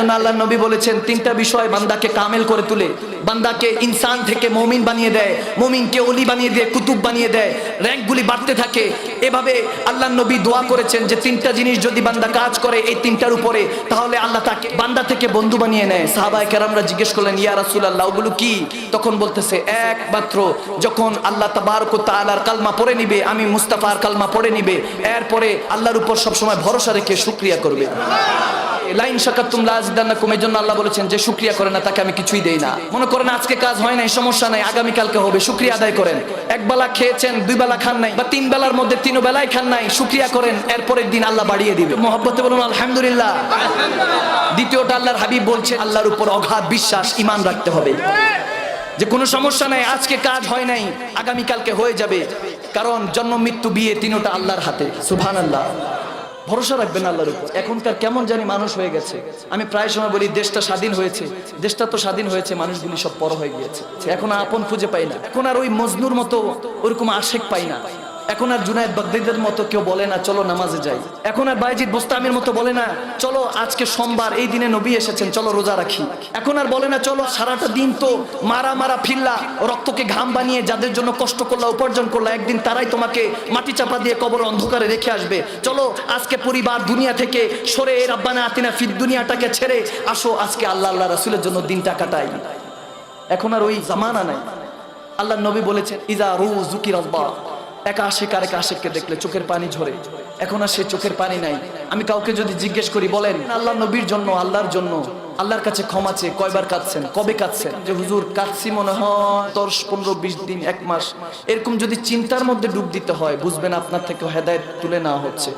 আল্লাহ নবী বলেছেন, তিনটা বিষয় বান্দাকে কামেল করে তুলে। বান্দাকে ইনসান থেকে মমিন বানিয়ে দেয়, মমিনকে অলি বানিয়ে দিয়ে, কুতুব বানিয়ে দেয়, র্যাঙ্কগুলি বাড়তে থাকে। এভাবে আল্লাহ নবী দোয়া করেছেন যে, তিনটা জিনিস যদি বান্দা কাজ করে এই তিনটার উপরে, তাহলে আল্লাহ তাকে, বান্দা থেকে বন্ধু বানিয়ে নেয়। সাহাবাই কেরামরা জিজ্ঞেস করলেন, ইয়া রাসূলুল্লাহ, ওগুলো কি? তখন বলতেছে, একমাত্র যখন আল্লাহ তাবারক ও তাআলার কালমা পড়ে নিবে, আমি মুস্তাফার কালমা পড়ে নিবে, এরপরে আল্লাহর উপর সবসময় ভরসা রেখে শুকরিয়া করবে। লাইন শাকাতুম লাজিদান্নাকুম এই জন্য আল্লাহ বলেছেন যে শুকরিয়া করে না, তাকে আমি কিছুই দেই না। মনে করেন আজকে কাজ হয় নাই, সমস্যা নাই আগামী কালকে হবে, শুকরিয়া আদায় করেন। এক বেলা খেয়েছেন, দুই বেলা খান নাই, বা তিন বেলার মধ্যে তিন বেলায় খান নাই, শুকরিয়া করেন, এরপরের দিন আল্লাহ বাড়িয়ে দিবে। মহব্বতে বলুন, আলহামদুলিল্লাহ। দ্বিতীয়টা আল্লাহর হাবিব বলছে আল্লাহর উপর অগাধ বিশ্বাস ইমান রাখতে হবে। যে কোনো সমস্যা নাই, আজকে কাজ হয় নাই, আগামীকালকে হয়ে যাবে। কারণ জন্ম, মৃত্যু, বিয়ে, তিনোটা আল্লাহর হাতে। সুবহান আল্লাহ ভরসা রাখবেন আল্লাহর উপর। এখনকার কেমন জানি মানুষ হয়ে গেছে। আমি প্রায় সময় বলি, দেশটা স্বাধীন হয়েছে। দেশটা তো স্বাধীন হয়েছে, মানুষগুলি সব পর হয়ে গিয়েছে। এখন আপন খুঁজে পাই না। এখন আর ওই মজনুর মতো ওরকম আশেক পাই না। এখন আর জুনায়দ বাগদাদের মতো কেউ বলে না, চলো নামাজে যাই। এখন আর বাইজিদ বোস্তামের মতো বলে না, চলো আজকে সোমবার, এই দিনে নবী এসেছেন, চলো রোজা রাখি। এখন আর বলে না, চলো সারাটা দিন তো মারা মারা ফিল্লা, রক্তকে ঘাম বানিয়ে যাদের জন্য কষ্ট করলা, উপার্জন করলা, একদিন তারাই তোমাকে মাটি চাপা দিয়ে কবর অন্ধকারে রেখে আসবে। চলো আজকে পরিবার দুনিয়া থেকে সরে রাব্বানা আতিনা ফির দুনিয়াটাকে ছেড়ে, আসো আজকে আল্লাহ আল্লাহ রাসুলের জন্য দিনটা কাটাই। এখন আর ওই জামানা নাই। আল্লাহ নবী বলেছেন, ইজা রু জুকির আল্লাহ এক আশেক আর এক আশেককে দেখলে চোখের পানি ঝরে। এখন আর সে চোখের পানি নাই। আমি কাউকে যদি জিজ্ঞেস করি, বলেন, আল্লাহ নবীর জন্য, আল্লাহর জন্য, আল্লাহর কাছে ক্ষমা চেয়ে কয়বার কাঁদছেন, কবে কাঁদছেন? যে হুজুর, কাঁদছি মনে হয়, দশ, পনেরো, বিশ দিন, এক মাস। এরকম যদি চিন্তার মধ্যে ডুব দিতে হয়, বুঝবেন আপনার থেকে হেদায়ত তুলে নেওয়া হচ্ছে।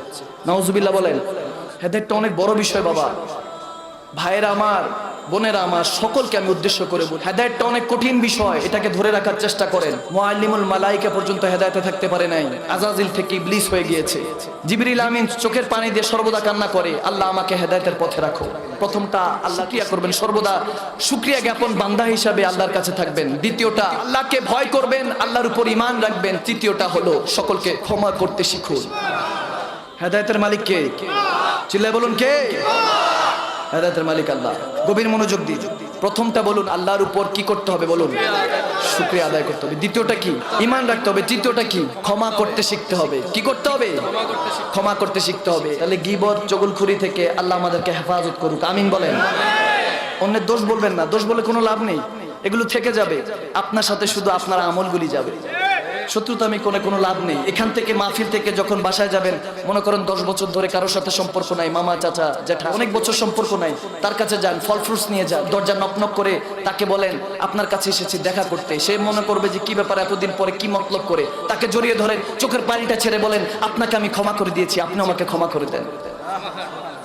নওয়াজুবিল্লাহ বলেন, হেদায়তটা অনেক বড় বিষয়, বাবা। ভাইয়েরা আমার বোনেরা, আমার সকলকে আমি উদ্দেশ্য করে বলি, হেদায়তটা অনেক কঠিন বিষয়, এটাকে ধরে রাখার চেষ্টা করেন। মোয়াল্লিমুল মালাইকা পর্যন্ত হেদায়তে থাকতে পারে নাই। আজাজিল থেকে ইবলিস হয়ে গিয়েছে। জিবরিল আমিন চোখের পানি দিয়ে সর্বদা কান্না করে, আল্লাহ আমাকে হেদায়তের পথে রাখো। প্রথমটা, আল্লাহ ক্রিয়া করবেন, সর্বদা সুক্রিয়া জ্ঞাপন বান্দা হিসাবে আল্লাহর কাছে থাকবেন। দ্বিতীয়টা, আল্লাহকে ভয় করবেন, আল্লাহর উপর ইমান রাখবেন। তৃতীয়টা হলো, সকলকে ক্ষমা করতে শিখুন। হেদায়তের মালিক কে? চিল্লায় বলুন কে? হেদায়তের মালিক আল্লাহ। গভীর মনোযোগ দিন প্রথমটা বলুন, আল্লাহর উপর কি করতে হবে বলুন? শুক্রিয়া আদায় করতে হবে। দ্বিতীয়টা কি? ইমান রাখতে হবে। তৃতীয়টা কি? ক্ষমা করতে শিখতে হবে। কি করতে হবে? ক্ষমা করতে শিখতে হবে। তাহলে গিবত, চগলখুরি থেকে আল্লাহ আমাদেরকে হেফাজত করুক। আমিন বলেন। অন্যের দোষ বলবেন না। দোষ বলে কোনো লাভ নেই। এগুলো থেকে যাবে। আপনার সাথে শুধু আপনার আমলগুলি যাবে। শত্রুতা আমি কোনো কোনো লাভ নেই। এখান থেকে মাহফিল থেকে যখন বাসায় যাবেন, মনে করেন দশ বছর ধরে কারোর সাথে সম্পর্ক নাই, মামা, চাচা, জ্যাঠা, অনেক বছর সম্পর্ক নাই। তার কাছে যান, ফল ফ্রুটস নিয়ে যান, দরজা নক নক করে তাকে বলেন, আপনার কাছে এসেছি দেখা করতে। সে মনে করবে যে, কি ব্যাপার, এতদিন পরে কি মতলব করে? তাকে জড়িয়ে ধরেন, চোখের পানিটা ছেড়ে বলেন, আপনাকে আমি ক্ষমা করে দিয়েছি আপনি আমাকে ক্ষমা করে দেন।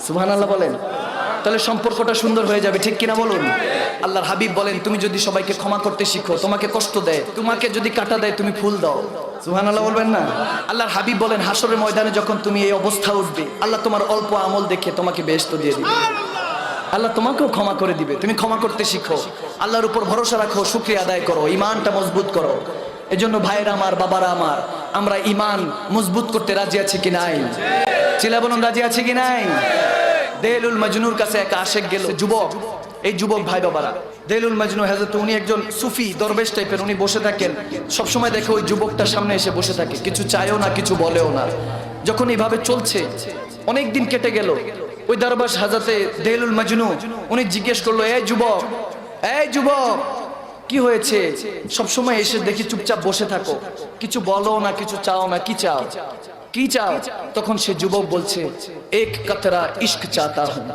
সুবহানাল্লাহ বলেন। তাহলে সম্পর্কটা সুন্দর হয়ে যাবে, ঠিক কিনা বলুন? আল্লাহর হাবিব বলেন, তুমি যদি সবাইকে ক্ষমা করতে শিখো, তোমাকে কষ্ট দেয়, তোমাকে যদি কাটা দেয়, তুমি ফুল দাও। সুবহানাল্লাহ বলবেন না? আল্লাহর হাবিব বলেন হাসরের ময়দানে যখন তুমি এই অবস্থা উঠবে, আল্লাহ তোমার অল্প আমল দেখে তোমাকে বেহেশত দিয়ে দিবে। আল্লাহ তোমাকেও ক্ষমা করে দিবে, তুমি ক্ষমা করতে শিখো। আল্লাহর উপর ভরসা রাখো, শুক্রিয়া আদায় করো ইমানটা মজবুত করো। এজন্য ভাইয়েরা আমার, বাবারা আমার, আমরা ইমান মজবুত করতে রাজি আছি কি নাই? চিলা বলুন রাজি আছে কি নাই? দেলুল মজনুর কাছে এক আশেক গেল যুবক। এই যুবক ভাই বাবারা, দেলুল মজনু হাজরত উনি একজন সুফি দরবেশ টাইপের উনি বসে থাকেন। সবসময় দেখে ওই যুবকটার সামনে এসে বসে থাকে, কিছু চায়ও না, কিছু বলেও না। যখন এইভাবে চলছে, অনেক দিন কেটে গেল। ওই দরবাস হাজাতে দেলুল মজনু, উনি জিজ্ঞেস করল, এই যুবক এই যুবক, কি হয়েছে? সবসময় এসে দেখি চুপচাপ বসে থাকো। কিছু বলো না, কিছু চাও না, কি চাও? কি চাও? তখন সে যুবক বলছে, এক কতরা ইস্ক চাতা হুম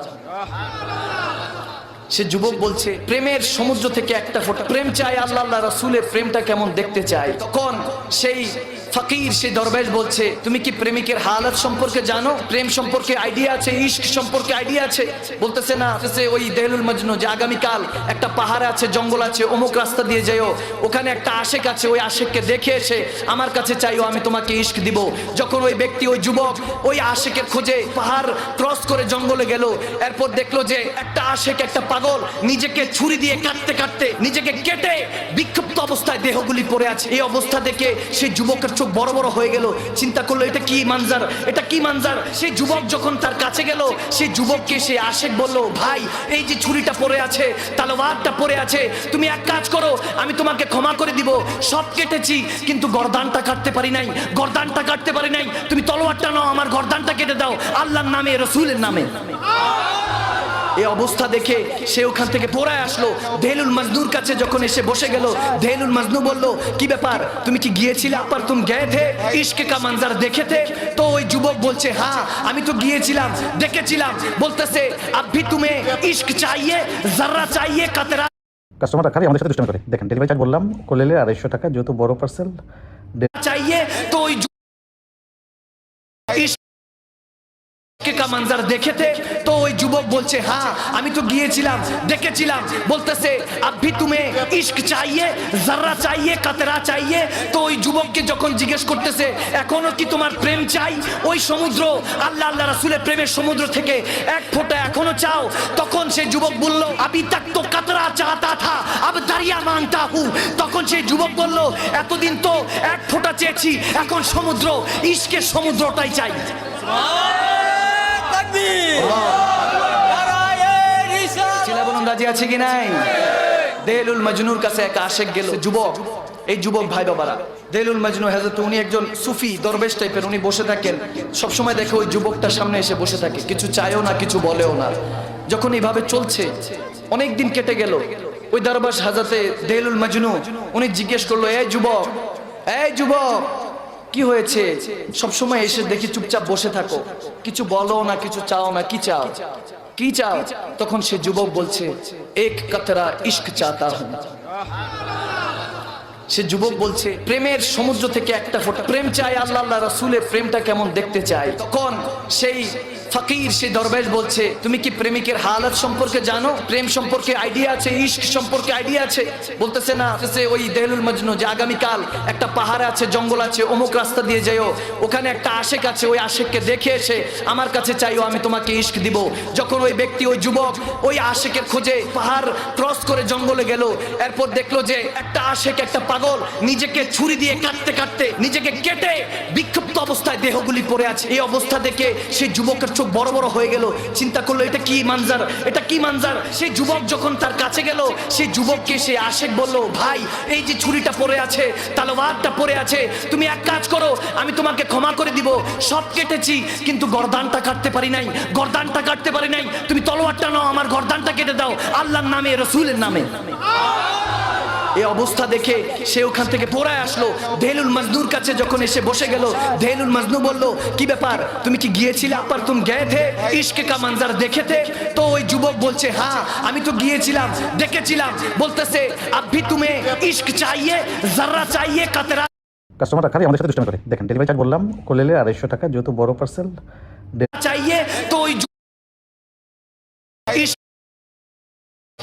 সে যুবক বলছে, প্রেমের সমুদ্র থেকে একটা ফোটা, প্রেম চাই আল্লাহ আল্লাহ রাসূলের প্রেমটা কেমন দেখতে চাই তখন সেই ফকির সেই দরবেশ বলছে, তুমি কি প্রেমিকের হালত সম্পর্কে জানো? প্রেম সম্পর্কে আইডিয়া আছে, ইশক সম্পর্কে আইডিয়া আছে? বলতেছে, না। সে ওই দেহলুল মজনু, যে আগামীকাল একটা পাহাড় আছে, জঙ্গল আছে, অমুক রাস্তা দিয়ে যাইও। ওখানে একটা আশেক আছে, ওই আশেককে দেখে এসে আমার কাছে চাইও, আমি তোমাকে ইশক দিব। যখন ওই ব্যক্তি, ওই যুবক ওই আশেকের খোঁজে পাহাড় ক্রস করে জঙ্গলে গেল। এরপর দেখল যে একটা আশেক, একটা পাগল, নিজেকে ছুরি দিয়ে কাটতে কাটতে, নিজেকে কেটে বিক্ষিপ্ত অবস্থায় দেহগুলি পড়ে আছে। এই অবস্থা দেখে সেই যুবকের চোখ চোখ বড় বড় হয়ে গেল, চিন্তা করল, এটা কি মানজার? এটা কি মানজার? সেই যুবক যখন তার কাছে গেল সেই যুবককে সে আশেক বলল, ভাই, এই যে ছুরিটা পড়ে আছে, তালোয়ারটা পড়ে আছে, তুমি এক কাজ করো, আমি তোমাকে ক্ষমা করে দিব। সব কেটেছি, কিন্তু গরদানটা কাটতে পারি নাই, গরদানটা কাটতে পারি নাই। তুমি তলোয়ারটা নাও, আমার গরদানটা কেটে দাও, আল্লাহর নামে, রসুলের নামে। এই অবস্থা দেখে সে ওখান থেকে পড়ায় আসলো। দেহলুল মাজনুর কাছে যখন এসে বসে গেল দেহলুল মজনু বলল কি ব্যাপার? তুমি কি গিয়েছিলে আপার তুমি গেয়ে থে ইশকে কা মানজার দেখেতে? তো ওই যুবক বলছে হ্যাঁ আমি তো গিয়েছিলাম দেখেছিলাম। বলতেছে আব্বি তুমি ইশক চাইয়ে জাররা চাইয়ে কাতরা কাস্টমাররা খালি আমাদের সাথে দুষ্টামি করে। দেখেন ডেলিভারি চার্জ বললাম করলে আড়াইশো টাকা যেহেতু বড় পার্সেল চাইয়ে তো ওই কা মঞ্জার দেখেতে, তো ওই যুবক বলছে হ্যাঁ আমি তো গিয়েছিলাম, দেখেছিলাম। বলতেছে আভি তুমি ইশক চাইয়ে, জর্রা চাইয়ে, কাতরা চাইয়ে। তো ওই যুবককে যখন জিজ্ঞেস করতেছে, এখনও কি তোমার প্রেম চাই? ওই সমুদ্র, আল্লাহ আল্লাহ রাসুলের প্রেমের সমুদ্র থেকে এক ফোঁটা এখনও চাও। তখন সেই যুবক বলল, আবি তাক তো কাতরা চাহতা থা, আব দারিয়া মাংতা হু। তখন সেই যুবক বলল, এতদিন তো এক ফোঁটা চেয়েছি, এখন সমুদ্র, ইশকের সমুদ্রটাই চাই। রাজি আছে কি নাই? দেলুল মজনুর কাছে এক আশেক গেল যুবক। এই যুবক ভাই বাবারা দেলুল মজনু হাজরত উনি একজন সুফি দরবেশ টাইপের উনি বসে থাকেন। সব সময় দেখে ওই যুবকটার সামনে এসে বসে থাকে কিছু চায়ও না কিছু বলেও না। যখন এইভাবে চলছে অনেক দিন কেটে গেল। ওই দরবাস হাজরতে দেলুল মজনু উনি জিজ্ঞেস করল এই যুবক এই যুবক কি হয়েছে? সবসময় এসে দেখি চুপচাপ বসে থাকো। কিছু বলো না কিছু চাও না কি চাও? কি চাও? তখন সে যুবক বলছে, এক কতরা ইস্ক চাতা হুম। সে যুবক বলছে, প্রেমের সমুদ্র থেকে একটা ফোটা প্রেম চাই আল্লাহ আল্লাহ রাসূলের প্রেমটা কেমন দেখতে চাই তখন সেই ফকির সেই দরবেশ বলছে, তুমি কি প্রেমিকের হালত সম্পর্কে জানো? প্রেম সম্পর্কে আইডিয়া আছে, ইশক সম্পর্কে আইডিয়া আছে? বলতেছে, না সে ওই দেহলুল মজনু, যে আগামীকাল একটা পাহাড় আছে, জঙ্গল আছে, অমুক রাস্তা দিয়ে যাইও। ওখানে একটা আশেক আছে, ওই আশেককে দেখে এসে আমার কাছে চাইও, আমি তোমাকে ইশক দিব। যখন ওই ব্যক্তি, ওই যুবক, ওই আশেকের খোঁজে পাহাড় ক্রস করে জঙ্গলে গেল, এরপর দেখল যে একটা আশেক, একটা পাগল, নিজেকে ছুরি দিয়ে কাটতে কাটতে, নিজেকে কেটে বিক্ষিপ্ত অবস্থায় দেহগুলি পড়ে আছে। এই অবস্থা দেখে সেই যুবকের চোখ বড় বড় হয়ে গেল, চিন্তা করল, এটা কি মানজার? এটা কি মানজার? সেই যুবক যখন তার কাছে গেল, সেই যুবককে সে আশেক বলল, ভাই, এই যে ছুরিটা পড়ে আছে, তালোয়ারটা পড়ে আছে, তুমি এক কাজ করো, আমি তোমাকে ক্ষমা করে দিব। সব কেটেছি, কিন্তু গরদানটা কাটতে পারি নাই, গরদানটা কাটতে পারি নাই। তুমি তলোয়ারটা নাও, আমার গরদানটা কেটে দাও, আল্লাহর নামে, রসুলের নামে। এ অবস্থা দেখে সে ওখান থেকে পড়ায় আসলো। ধেলুল মজনুর কাছে যখন এসে বসে গেল ধেলুল মজনু বলল কি ব্যাপার? তুমি কি গিয়েছিলে আপার তুমি গে থে ইশকে কা মানজার দেখেতে তো ওই যুবক বলছে হ্যাঁ আমি তো গিয়েছিলাম দেখেছিলাম। বলতেছে আপনি তুমি ইশক চাইয়ে জাররা চাইয়ে কাতরা কাস্টমার খালি আমাদের সাথে দুষ্টামি করে। দেখেন ডেলিভারি চার্জ বললাম কোলেলে আড়াইশো টাকা যেহেতু বড় পার্সেল চাইয়ে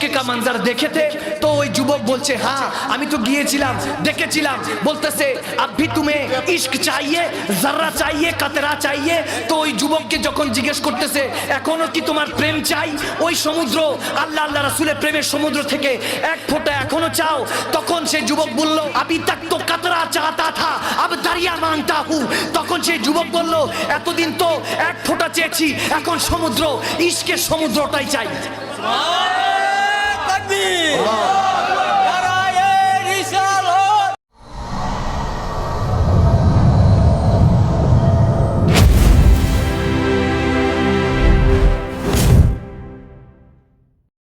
ইশকে কা মঞ্জার দেখেতে তো ওই যুবক বলছে হ্যাঁ আমি তো গিয়েছিলাম, দেখেছিলাম। বলতেছে আভি তুমি ইশক চাইয়ে, জর্রা চাইয়ে, কাতরা চাইয়ে। তো ওই যুবককে যখন জিজ্ঞেস করতেছে, এখনও কি তোমার প্রেম চাই? ওই সমুদ্র, আল্লাহ আল্লাহ রাসুলের প্রেমের সমুদ্র থেকে এক ফোঁটা এখনও চাও। তখন সে যুবক বলল, আবি তাক তো কাতরা চাতা থা, আব দারিয়া মাংতা হু। তখন সেই যুবক বলল, এতদিন তো এক ফোঁটা চেয়েছি, এখন সমুদ্র, ইশকের সমুদ্রটাই চাই। 胜利。Oh.